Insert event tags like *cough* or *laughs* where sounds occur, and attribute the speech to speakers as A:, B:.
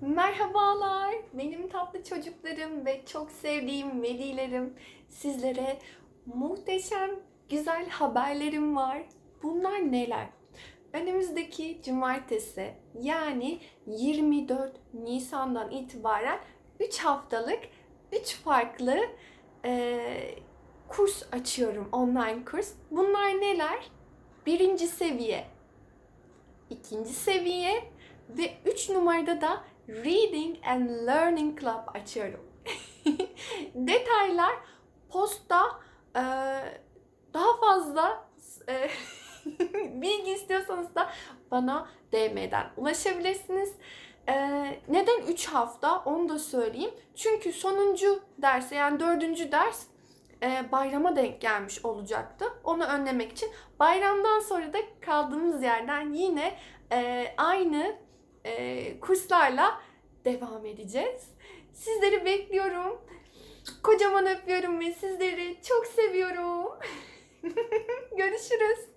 A: Merhabalar, benim tatlı çocuklarım ve çok sevdiğim velilerim. Sizlere muhteşem, güzel haberlerim var. Bunlar neler? Önümüzdeki cumartesi yani 24 Nisan'dan itibaren 3 haftalık 3 farklı eee, kurs açıyorum, online kurs. Bunlar neler? Birinci seviye, ikinci seviye ve 3 numarada da Reading and Learning Club açıyorum. *laughs* Detaylar postta e, daha fazla e, *laughs* bilgi istiyorsanız da bana DM'den ulaşabilirsiniz. E, neden 3 hafta onu da söyleyeyim. Çünkü sonuncu derse yani dördüncü ders e, bayrama denk gelmiş olacaktı. Onu önlemek için bayramdan sonra da kaldığımız yerden yine e, aynı e, kurslarla devam edeceğiz. Sizleri bekliyorum. Kocaman öpüyorum ve sizleri çok seviyorum. *laughs* Görüşürüz.